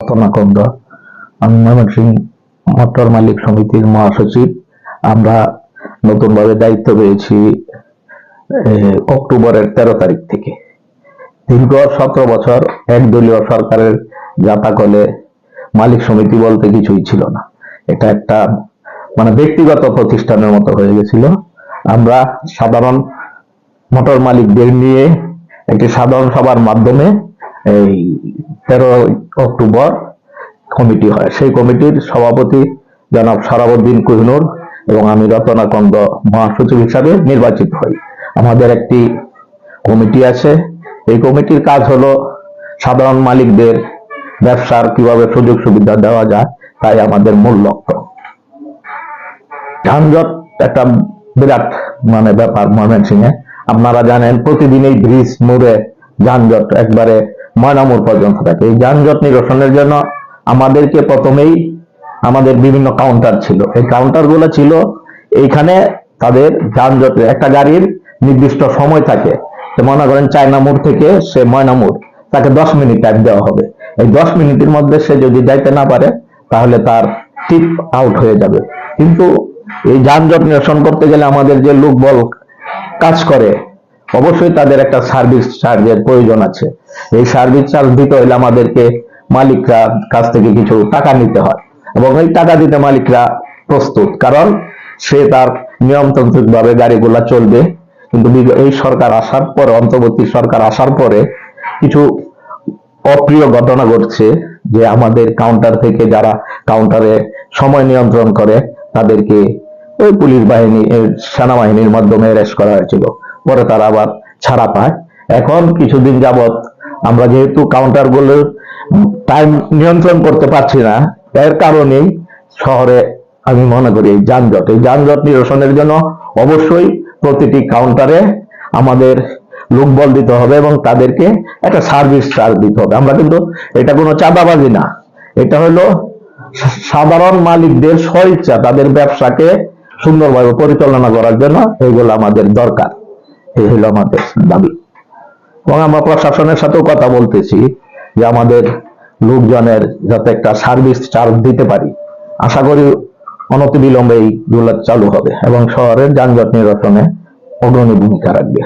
রত্নাকন্দ আমি ময়মনসিংহ মোটর মালিক সমিতির মহাসচিব। আমরা নতুনভাবে দায়িত্ব পেয়েছি অক্টোবরের তেরো তারিখ থেকে। দীর্ঘ সতেরো বছর সরকারের জাতাকলে মালিক সমিতি বলতে কিছুই ছিল না। এটা একটা মানে ব্যক্তিগত প্রতিষ্ঠানের মতো হয়ে গেছিল। আমরা সাধারণ মোটর মালিকদের নিয়ে একটি সাধারণ সভার মাধ্যমে এই তেরো অক্টোবর কমিটি হয়। সেই কমিটির সভাপতি জনাব সারাবুদ্দিন কোহিনুর এবং আমি রতনাকন্দ মহাসচিব হিসাবে নির্বাচিত হই। আমাদের একটি কমিটি আছে। এই কমিটির কাজ হলো সাধারণ মালিকদের ব্যবসার কীভাবে সুযোগ সুবিধা দেওয়া যায়, তাই আমাদের মূল লক্ষ্য। যানজট একটা বিরাট মানে ব্যাপার ময়মনসিংহে। আপনারা জানেন, প্রতিদিন এই ব্রিজ মোড়ে যানজট একবারে ময়নামোড় পর্যন্ত থাকে। এই যানজট নিরসনের জন্য আমাদেরকে প্রথমেই আমাদের বিভিন্ন কাউন্টার ছিল। এই কাউন্টারগুলো ছিল এইখানে তাদের যানজটের একটা গাড়ির নির্দিষ্ট সময় থাকে। মনে করেন চায়না মোড় থেকে সে ময়না মোড়, তাকে দশ মিনিট টাইম দেওয়া হবে। এই দশ মিনিটের মধ্যে সে যদি যাইতে না পারে, তাহলে তার টিপ আউট হয়ে যাবে। কিন্তু এই যানজট নিরসন করতে গেলে আমাদের যে লোকবল কাজ করে, অবশ্যই তাদের একটা সার্ভিস চার্জের প্রয়োজন আছে। এই সার্ভিস চার্জ দিতে হলে আমাদেরকে মালিকরা কাছ থেকে কিছু টাকা নিতে হয় এবং এই টাকা দিতে মালিকরা প্রস্তুত। কারণ সে তার নিয়মতান্ত্রিক ভাবে গাড়িগুলা চলবে। কিন্তু এই সরকার আসার পরে, অন্তর্বর্তী সরকার আসার পরে কিছু অপ্রিয় ঘটনা ঘটছে যে আমাদের কাউন্টার থেকে যারা কাউন্টারে সময় নিয়ন্ত্রণ করে, তাদেরকে ওই পুলিশ বাহিনী সেনাবাহিনীর মাধ্যমে অ্যারেস্ট করা হয়েছিল। পরে তারা আবার ছাড়া পায়। এখন কিছুদিন যাবত আমরা যেহেতু কাউন্টারগুলোর টাইম নিয়ন্ত্রণ করতে পারছি না, এর কারণেই শহরে আমি মনে করি এই যানজট। এই যানজট নিরসনের জন্য অবশ্যই প্রতিটি কাউন্টারে আমাদের লোকবল দিতে হবে এবং তাদেরকে একটা সার্ভিস চার্জ দিতে হবে। আমরা কিন্তু এটা কোনো চাঁদাবাজি না। এটা হলো সাধারণ মালিকদের স্বইচ্ছা, তাদের ব্যবসাকে সুন্দরভাবে পরিচালনা করার জন্য এইগুলো আমাদের দরকার। এই হলো আমাদের দাবি। এবং আমরা প্রশাসনের সাথেও কথা বলতেছি যে আমাদের লোকজনের যাতে একটা সার্ভিস চার্জ দিতে পারি। আশা করি অনতিবিলম্বে এইগুলো চালু হবে এবং শহরের যানজট নিরসনে অগ্রণী ভূমিকা রাখবে।